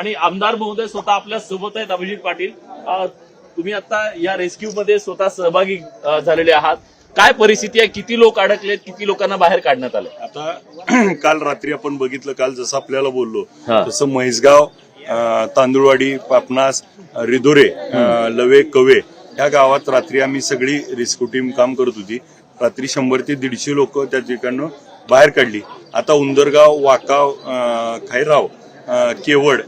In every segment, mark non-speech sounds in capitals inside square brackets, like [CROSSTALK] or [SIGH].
आणि आमदार महोदय स्वतः आपल्यासोबत आहेत अभिजित पाटील. तुम्ही आता या रेस्क्यू मध्ये स्वतः सहभागी झालेले आहात. काय परिस्थिती आहे? किती लोक अडकलेत? किती लोकांना बाहेर काढण्यात आलं आता [CLEARS THROAT] काल रात्री आपण बघितलं काल जसं आपल्याला बोललो. तसं म्हैसगाव तांदुळवाडी पापनास रिधोरे अं, लवे कवे या गावात रात्री आम्ही सगळी रेस्क्यू टीम काम करत होती. रात्री शंभर ते दीडशे लोक त्या ठिकाणं बाहेर काढली. आता उंदरगाव वाकाव खैराव केवड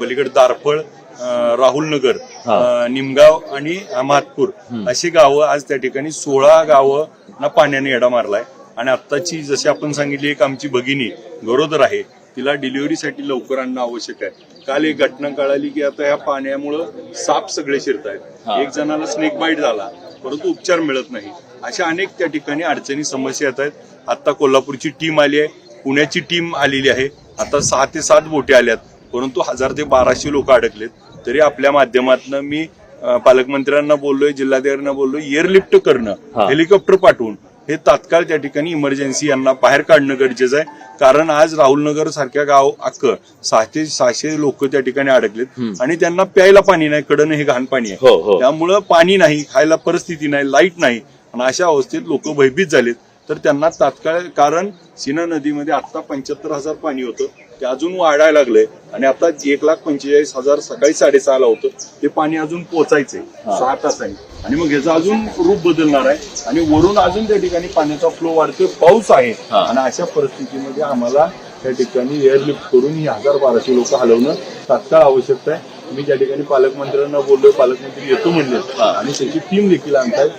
पलीकडे दारफळ अं, राहुलनगर अं, निमगाव आणि महातपूर अशी गावं आज त्या ठिकाणी सोळा गावं ना पाण्याने येडा मारलाय. आणि आत्ताची जशी आपण सांगितली एक आमची भगिनी गरोदर आहे तिला डिलिव्हरीसाठी लवकर आणणं आवश्यक आहे. काल एक घटना कळाली की आता या पाण्यामुळं साप सगळे शिरत आहेत एक जणाला स्नेक बाईट झाला परंतु उपचार मिळत नाही. अशा अनेक त्या ठिकाणी अडचणी समस्या येत आहेत आता कोल्हापूरची टीम आली आहे पुण्याची टीम आलेली आहे. आता सहा ते सात बोटी आल्यात परंतु हजार ते बाराशे लोक अडकलेत. तरी आपल्या माध्यमातून मी पालकमंत्र्यांना बोललोय जिल्हाधिकाऱ्यांना बोललोय एअरलिफ्ट करणं हा. हेलिकॉप्टर पाठवून हे तात्काळ त्या ठिकाणी इमर्जन्सी यांना बाहेर काढणं गरजेचं आहे. कारण आज राहुलनगर सारख्या गाव अक्क सहाशे सहाशे लोक त्या ठिकाणी अडकलेत आणि त्यांना प्यायला पाणी नाही कडनं हे घाण पाणी हो, आहे हो. त्यामुळं पाणी नाही खायला परिस्थिती नाही लाइट नाही. आणि अशा अवस्थेत लोक भयभीत झालेत. तर त्यांना तात्काळ कारण सीना नदीमध्ये आता पंच्याहत्तर हजार पाणी होतं. ते अजून वाढायला लागलंय. आणि आता एक लाख पंचेचाळीस हजार सकाळी साडेसहाला होतं. ते पाणी अजून पोचायचंय. सहा तास आहे आणि मग ह्याचं अजून रूप बदलणार आहे. आणि वरून अजून त्या ठिकाणी पाण्याचा फ्लो वाढतोय. पाऊस आहे. आणि अशा परिस्थितीमध्ये आम्हाला त्या ठिकाणी एअरलिफ्ट करून ही हजार बाराशे लोक हलवणं तात्काळ आवश्यक आहे. मी त्या ठिकाणी पालकमंत्र्यांना बोललोय पालकमंत्री येतो म्हणले. आणि त्याची टीम देखील आणतायत.